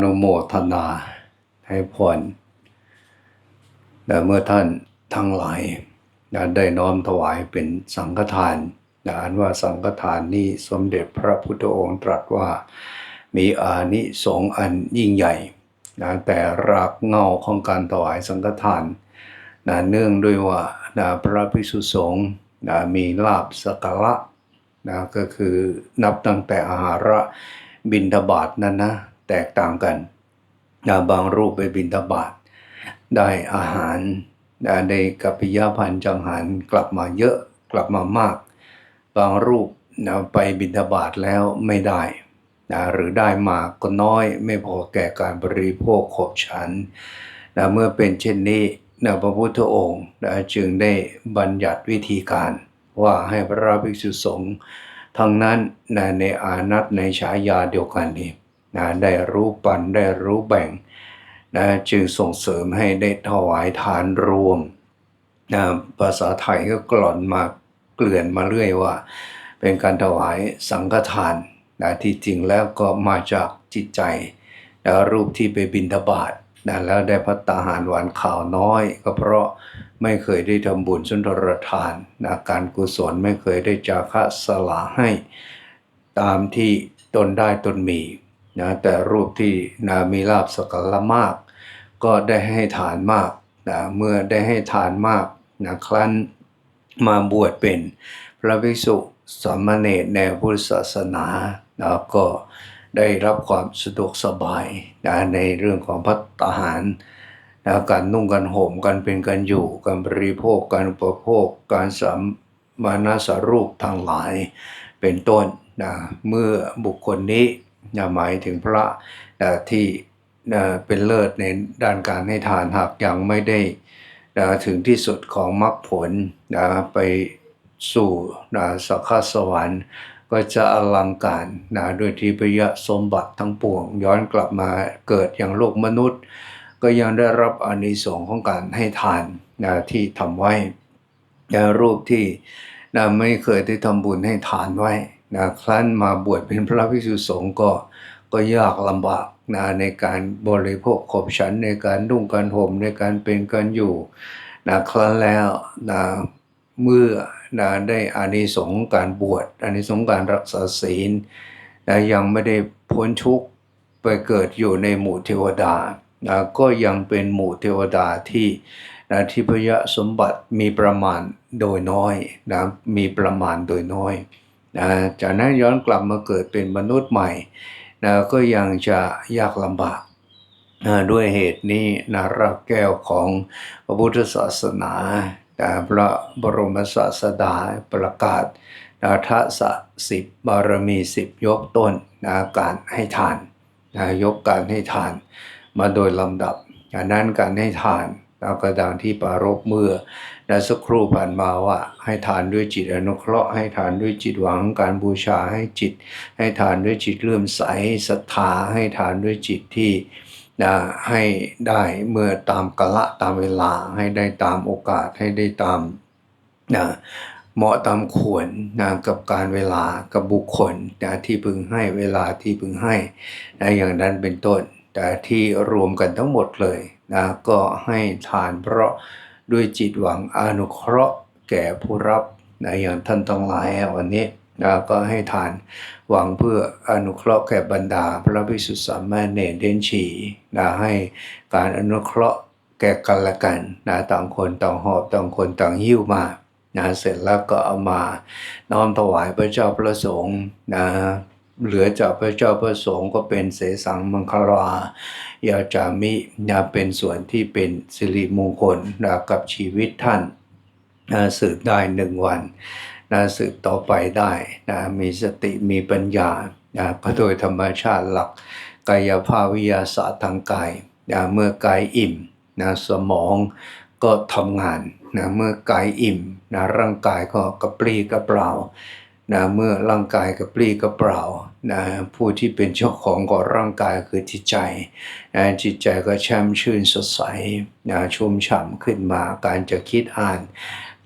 อนุโมทนาให้พรแต่เมื่อท่านทั้งหลายได้น้อมถวายเป็นสังฆทานนะอันว่าสังฆทานนี้สมเด็จพระพุทธองค์ตรัสว่ามีอานิสงส์อันยิ่งใหญ่นะแต่รากเงาของการถวายสังฆทานนะเนื่องด้วยว่านะพระภิกษุสงฆ์นะมีลาบสักการะนะก็คือนับตั้งแต่อาหาระบิณฑบาตนั้นนะ แตกต่างกันนะบางรูปไปบิณฑบาตได้อาหารนะในกัปปิยพันธ์จังหันกลับมาเยอะกลับมามาก บางรูปนะไปบิณฑบาตแล้วไม่ได้นะหรือได้มาก็น้อยไม่พอแก่การบริโภคขบฉันนะเมื่อเป็นเช่นนี้นะพระพุทธองค์นะจึงได้บัญญัติวิธีการว่าให้พระภิกษุสงฆ์ทั้งนั้นนะในอานัตในฉายาเดียวกันนี้ นะได้รู้ปันได้รู้แบ่งนะจึงส่งเสริมให้ได้ถวายทานรวมนะภาษาไทยก็กล่อนมาเกลื่อนมาเรื่อยว่า เป็นการถวายสังฆทานนะที่จริงแล้วก็มาจากจิตใจนะรูปที่ไปบินทบาทนะแล้วได้พัตตาหารหวานข่าวน้อย ก็เพราะไม่เคยได้ทำบุญสุนทรทานนะการกุศลไม่เคยได้จาคะสละให้ ตามที่ตนได้ตนมี นะแต่รูปที่นะมีลาบสกกละมาก ก็ได้ให้ทานมากนะเมื่อได้ให้ทานมากนะครั้นมาบวชเป็นพระภิกษุสามเณรในพุทธศาสนานะก็ได้รับความสะดวกสบายนะในเรื่องของพัฒหารนะการนุ่งกันห่มกันเป็นกันอยู่การบริโภคการอุปโภคการสัมมานาสรูปทั้งหลายเป็นต้นนะเมื่อบุคคลนี้ หมายถึงพระที่เป็นเลิศในด้านการให้ทานหากยังไม่ได้ถึงที่สุดของมรรคผลไปสู่สักขสวรรค์ก็จะอลังการนะด้วยทิพยสมบัติทั้งปวง ย้อนกลับมาเกิดอย่างโลกมนุษย์ ก็ยังได้รับอนิสงส์ของการให้ทานนะที่ทำไว้นรูปที่นะไม่เคยได้ทำบุญให้ทานไว้ นะครั้นมาบวชเป็นพระภิกษุสงฆ์ก็ก็ยากลำบากนะในการบริโภคขบฉันในการนุ่งการห่มในการเป็นการอยู่นะครั้นแล้วนะเมื่อนะได้อานิสงส์การบวชอานิสงส์การรักษาศีลนะยังไม่ได้พ้นทุกข์ไปเกิดอยู่ในหมู่เทวดานะก็ยังเป็นหมู่เทวดาที่นะทิพยสมบัติมีประมาณโดยน้อยนะมีประมาณโดยน้อย นะจากนั้นย้อนกลับมาเกิดเป็นมนุษย์ใหม่นะก็ยังจะยากลำบากนะด้วยเหตุนี้นะรากแก้วของพระพุทธศาสนานะพระบรมศาสดาประกาศนะทัศสิบบารมีสิบยกต้นนะการให้ทานนะยกการให้ทานมาโดยลำดับจากนั้นการให้ทาน เราก็ดังที่ปรารบเมื่อนะสักครู่ผ่านมาว่า ให้ทานด้วยจิตอนุเคราะห์ให้ทานด้วยจิตหวังการบูชาให้จิต ให้ทานด้วยจิตเลื่อมใสศรัทธาให้ทานด้วยจิตที่นะให้ได้เมื่อตามกะละตามเวลาให้ได้ตามโอกาสให้ได้ตามนะเหมาะตามควรนะกับการเวลากับบุคคลนะที่พึงให้เวลาที่พึงให้นะอย่างนั้นเป็นต้น แต่ที่รวมกันทั้งหมดเลย นะก็ให้ทานเพราะด้วยจิตหวังอนุเคราะห์แก่ผู้รับนะอย่างท่านทั้งหลายวันนี้นะก็ให้ทานหวังเพื่ออนุเคราะห์แก่บรรดา พระภิกษุสามเณรเดนฉีนะให้การอนุเคราะห์แก่กันและกันนะต่างคนต่างหอบต่างคนต่างหิ้วมานะเสร็จแล้วก็เอามาน้อมถวายพระเจ้าพระสงฆ์นะ เหลือจากพระเจ้าพระสงฆ์ก็เป็นเสสังมังคลายาจามินะเป็นส่วนที่เป็นสิริมงคลนะกับชีวิตท่านนะสืบได้หนึ่งวันนะสืบต่อไปได้นะมีสติมีปัญญานะเพราะโดยธรรมชาติหลัก กายภาพวิทยาศาสตร์ทางกายนะเมื่อกายอิ่มนะสมองก็ทำงานนะเมื่อกายอิ่มนะร่างกายก็กระปรี้กระเปร่านะเมื่อร่างกายกระปรี้กระเปร่า นะผู้ที่เป็นเจ้าของของร่างกายคือจิตใจนะจิตใจก็แช่มชื่นสดใสนะชุ่มฉ่ำขึ้นมาการจะคิดอ่าน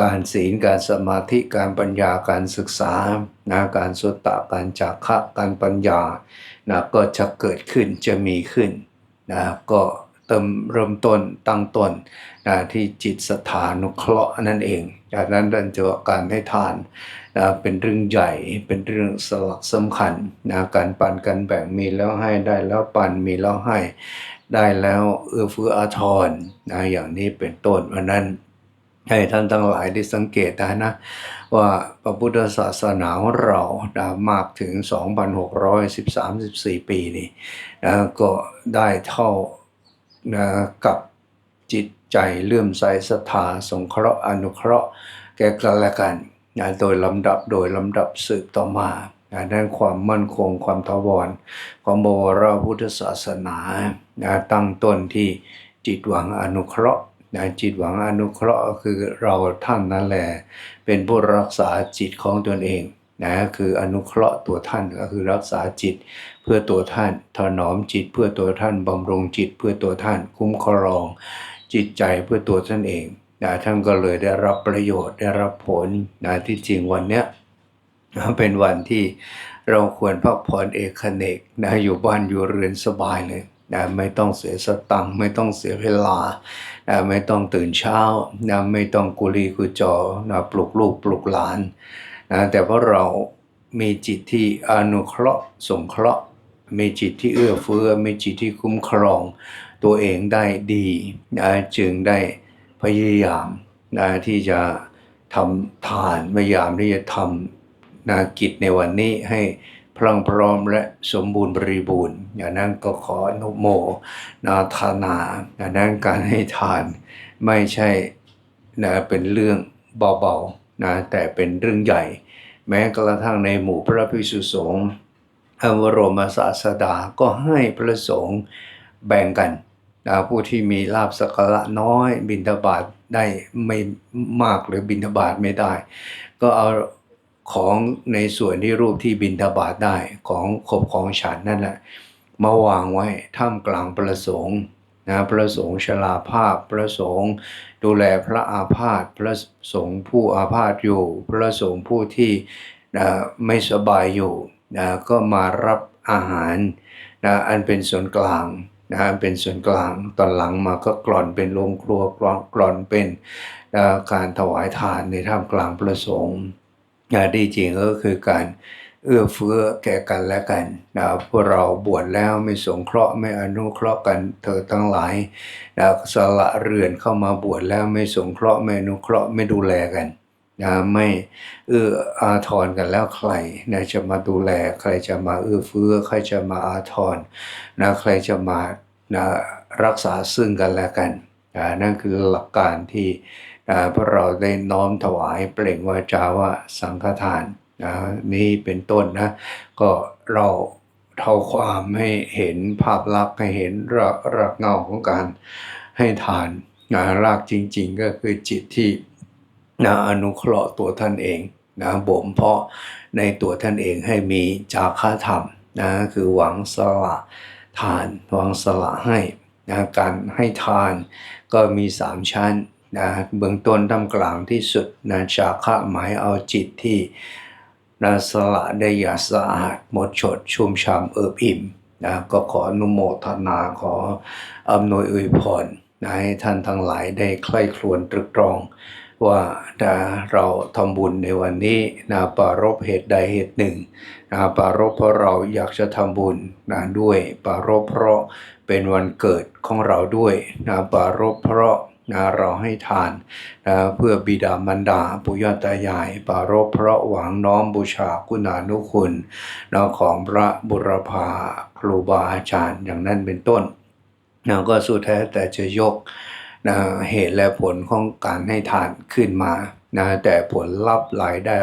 การศีลการสมาธิการปัญญาการศึกษานะการสุตตะการจาคะการปัญญานะก็จะเกิดขึ้นจะมีขึ้นนะก็เติมเริ่มต้นตั้งต้นนะที่จิตสถานุเคราะห์นั่นเองจากนั้นดันจะการให้ทาน นะเป็นเรื่องใหญ่เป็นเรื่องสลักสำคัญนะการปันกันแบ่งมีแล้วให้ได้แล้วปันมีแล้วให้ได้แล้วเอื้อเฟื้ออาทรนะอย่างนี้เป็นต้นวันนั้นให้ท่านทั้งหลายได้สังเกตได้นะว่าพระพุทธศาสนาของเรานะมากถึง 2,613-14 ปีนี่นะก็ได้เท่านะกับจิตใจเลื่อมใสศรัทธาสงเคราะห์อนุเคราะห์แก่กันและกัน โดยลำดับโดยลำดับสืบต่อมานะด้านความมั่นคงความทวรของบวรพุทธศาสนาตั้งต้นที่จิตหวังอนุเคราะห์จิตหวังอนุเคราะห์คือเราท่านนั่นแหละเป็นผู้รักษาจิตของตนเองนะคืออนุเคราะห์ตัวท่านก็คือรักษาจิตเพื่อตัวท่านถนอมจิตเพื่อตัวท่านบำรุงจิตเพื่อตัวท่าน คุ้มครอง จิตใจเพื่อตัวท่านเอง นะท่านก็เลยได้รับประโยชน์ได้รับผลนะที่จริงวันเนี้ยนะเป็นวันที่เราควรพักผ่อนเอกเนกนะอยู่บ้านอยู่เรือนสบายเลยนะไม่ต้องเสียสตังค์ไม่ต้องเสียเวลานะไม่ต้องตื่นเช้านะไม่ต้องกุลีกุจอนะปลุกลูกปลุกหลานนะแต่เพราะเรามีจิตที่อนุเคราะห์สงเคราะห์ มีจิตที่เอื้อเฟื้อมีจิตที่คุ้มครอง ตัวเองได้ดีนะจึงได้ พยายามนะที่จะทำทานพยายามที่จะทำนากิจในวันนี้ให้พรั่งพร้อมและสมบูรณ์บริบูรณ์อย่างนั้นก็ขออนุโมนาธานาอย่างนั้นการให้ทานไม่ใช่นะเป็นเรื่องเบาๆนะแต่เป็นเรื่องใหญ่ แม้กระทั่งในหมู่พระภิกษุสงฆ์พระบรมศาสดาก็ให้พระสงฆ์แบ่งกัน ผู้ที่มีลาบสักระน้อยบิณฑบาตได้ไม่มากหรือบิณฑบาตไม่ได้ ก็เอาของในส่วนที่รูปที่บิณฑบาตได้ของขบของฉันนั่นแหละมาวางไว้ท่ามกลางประสงค์นะพระสงฆ์ชราภาพพระสงฆ์ดูแลพระอาพาธพระสงฆ์ผู้อาพาธอยู่ พระสงฆ์ผู้ที่นะไม่สบายอยู่นะก็มารับอาหารนะอันเป็นส่วนกลาง นะอันเป็นส่วนกลางตอนหลังมาก็กล่อนเป็นโรงครัวกล่อนกล่อนเป็นนะการถวายทานในท่ามกลางประสงค์นะที่จริงก็คือการเอื้อเฟื้อแก่กันและกันนะพวกเราบวชแล้วไม่สงเคราะห์ไม่อนุเคราะห์กันเธอทั้งหลายนะสละเรือนเข้ามาบวชแล้วไม่สงเคราะห์ไม่อนุเคราะห์ไม่ดูแลกัน นะไม่เอื้ออาทรกันแล้วใครนะจะมาดูแล ใครจะมาเอื้อเฟื้อ ใครจะมาอาทรนะใครจะมานะรักษาซึ่งกันและกันนะนั่นคือหลักการที่นะพวกเราได้น้อมถวายเปล่งวาจาว่าสังฆทานนะนี่เป็นต้นนะ ก็เราเท่าความให้เห็นภาพลักษณ์ให้เห็นรากรากเงาของการให้ทานนะรากจริง ๆ ก็คือจิตที่ นะอนุเคราะห์ตัวท่านเองนะบ่มเพาะในตัวท่านเองให้มีจาคธรรมนะคือหวังสละทานหวังสละให้นะการให้ทานก็มีสามชั้นนะเบื้องต้นทำกลางที่สุดนะจาคะหมายเอาจิตที่นะสละได้อย่างสะอาดหมดจดชุ่มช่ำเอิบอิ่มนะก็ขออนุโมทนาขออำนวยอวยพรนะให้ท่านทั้งหลายได้ใคร่ครวญตรึกตรอง ว่าถ้าเราทำบุญในวันนี้นะปรารบเหตุใดเหตุหนึ่งนะปรารบเพราะเราอยากจะทำบุญนะด้วยปรารบเพราะเป็นวันเกิดของเราด้วยนะปรารบเพราะนะเราให้ทานนะเพื่อบิดามารดาปุยตายาย ปารบเพราะหวังน้อมบูชาคุณานุคุณนะของพระบุรพาครูบาอาจารย์อย่างนั้นเป็นต้นนะก็สุดแท้แต่จะยก นะเหตุและผลของการให้ทานขึ้นมานะแต่ผลลัพธ์รายได้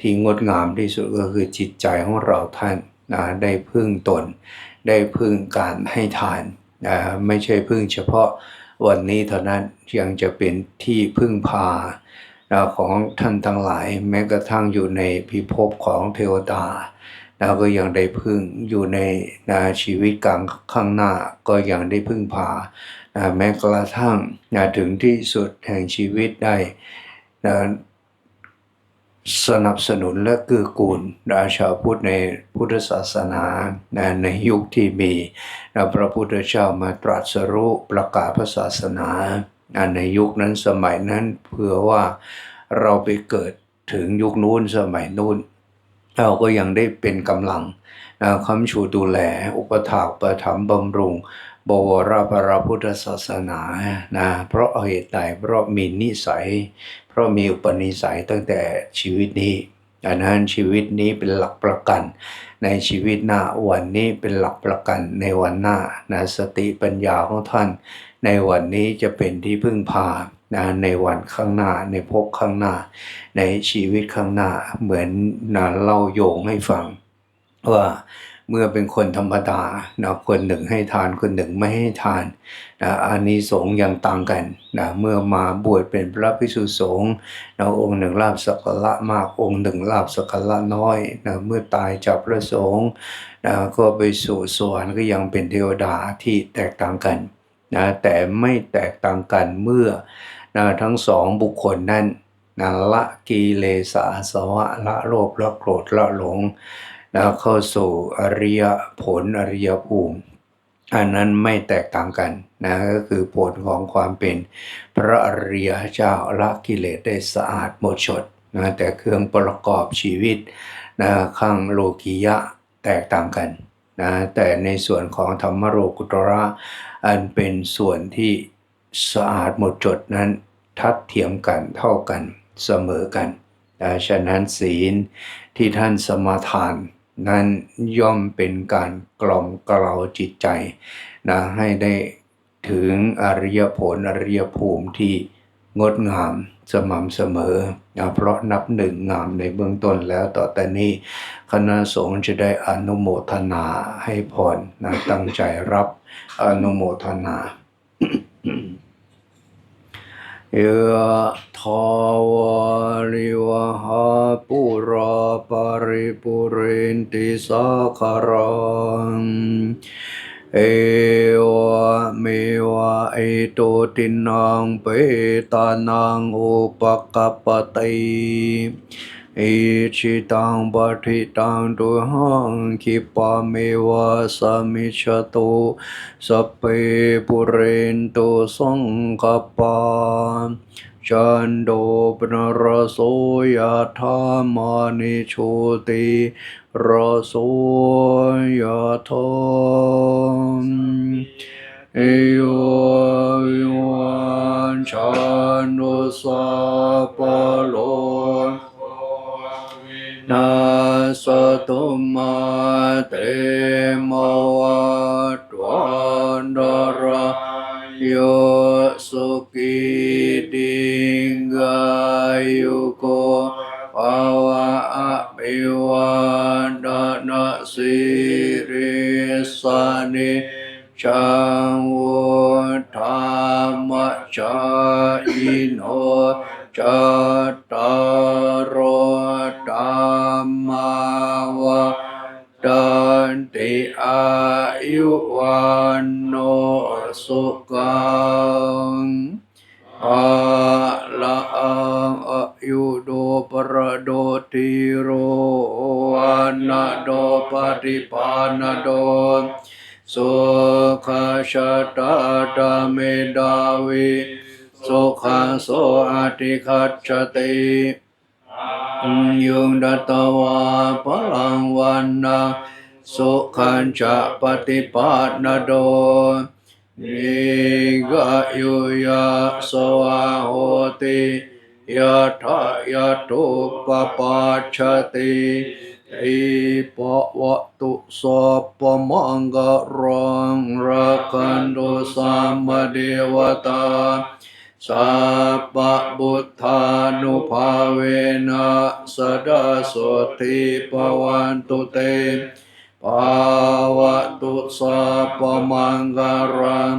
ที่งดงามที่สุดก็คือจิตใจของเราท่านนะได้พึ่งตน ได้พึ่งการให้ทานนะไม่ใช่พึ่งเฉพาะวันนี้เท่านั้นยังจะเป็นที่พึ่งพานะของท่านทั้งหลายแม้กระทั่งอยู่ในพิภพของเทวดานะก็ยังได้พึ่งอยู่ในนะชีวิตกลางข้างหน้าก็ยังได้พึ่งพา แม้กระทั่งถึงที่สุดแห่งชีวิตได้สนับสนุนและกือกูลนะชาพุทธในพุทธศาสนาในยุคที่มีพระพุทธเจ้ามาตรัสรู้ประกาศพระศาสนาในยุคนั้นสมัยนั้นเพื่อว่าเราไปเกิดถึงยุคนู้นสมัยนู้น เราก็ยังได้เป็นกำลังคำชูดูแล อุปถากประถมภ์บำรุง บวรพระพุทธศาสนานะเพราะเหตุใดเพราะมีนิสัย เพราะมีอุปนิสัยตั้งแต่ชีวิตนี้ดังนั้นชีวิตนี้เป็นหลักประกัน ในชีวิตหน้าวันนี้เป็นหลักประกันในวันหน้านะสติปัญญาของท่าน ในวันนี้จะเป็นที่พึ่งพานะในวันข้างหน้าในภพข้างหน้า ในชีวิตข้างหน้าเหมือนนะเล่าโยงให้ฟังว่า เมื่อเป็นคนธรรมดานะคนหนึ่งให้ทานคนหนึ่งไม่ให้ทานนะอานิสงส์ยังต่างกันนะเมื่อมาบวชเป็นพระภิกษุสงฆ์นะองค์หนึ่งลาบสักการะมากองค์หนึ่งลาบสักการะน้อยนะเมื่อตายจากพระสงฆ์นะก็ไปสู่สวรรค์ก็ยังเป็นเทวดาที่แตกต่างกันนะแต่ไม่แตกต่างกันเมื่อนะทั้งสองบุคคลนั้นนะละกิเลสอาสวะละโลภละโกรธละหลง แล้วเข้าสู่อริยผลอริยภูมิอันนั้นไม่แตกต่างกันนะก็คือผลของความเป็นพระอริยเจ้าละกิเลสได้สะอาดหมดจดนะแต่เครื่องประกอบชีวิตนะข้างโลกียะแตกต่างกันนะแต่ในส่วนของธรรมโลกุตระ อันเป็นส่วนที่สะอาดหมดจดนั้น ทัดเทียมกันเท่ากันเสมอกันนะฉะนั้นศีลที่ท่านสมาทาน นั้นย่อมเป็นการกล่อมเกลาจิตใจนะให้ได้ถึงอริยผลอริยภูมิที่งดงามสม่ำเสมอนะเพราะนับหนึ่งงามในเบื้องต้นแล้วต่อแต่นี้ คณะสงฆ์จะได้อนุโมทนาให้พรนะตั้งใจรับอนุโมทนา ยะทาวาริวหาปุราปริปุเรนติสาคารังเอวะเมวะอิโตตินังเปตานังอุปกัปป อิชิตังปฏิตังตุหังคิปะเมวะสมมิชตุสัพเพปุเรนตุสังคปาจันโดปนรโสยธามานิโชติรโสยธามเอโยวันชันโนสัพพะโล ตุมาเตมวัตวันดาราโยสุกิดิงกายุโกภาวะอภิวันดานาสิริสานิจังวุธามะจายโนจัต ฏิปานโดสุขชาตาตาเมดาวิสุขังโสอาติคัจฉติยุงดัตวาพลังวันนาสุขันจะปฏิปันโดนิกายุยาสวาโหติยะทายะตุปปัชชติ อิปะวะตุสัพพมังกรังรักันตุสัมมเดวตาสัพพะบุทธานุภาเวนะสดาโสติปวันตุเตภาวะตุสัพพมังกรัง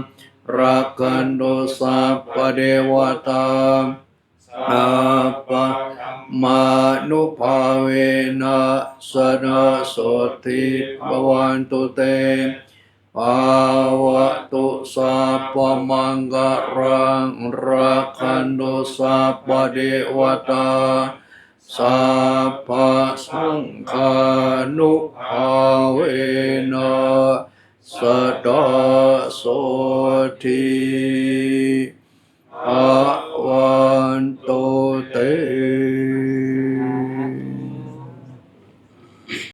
รักันตุสัพพเดวตาสัพพะ มานุภาเวนะสดาโสติปวันตุเตภาวะตุสัพพมังกรังรักขันตุสัพพเดวตาสัพพสังฆานุภาเวนะสดาโสที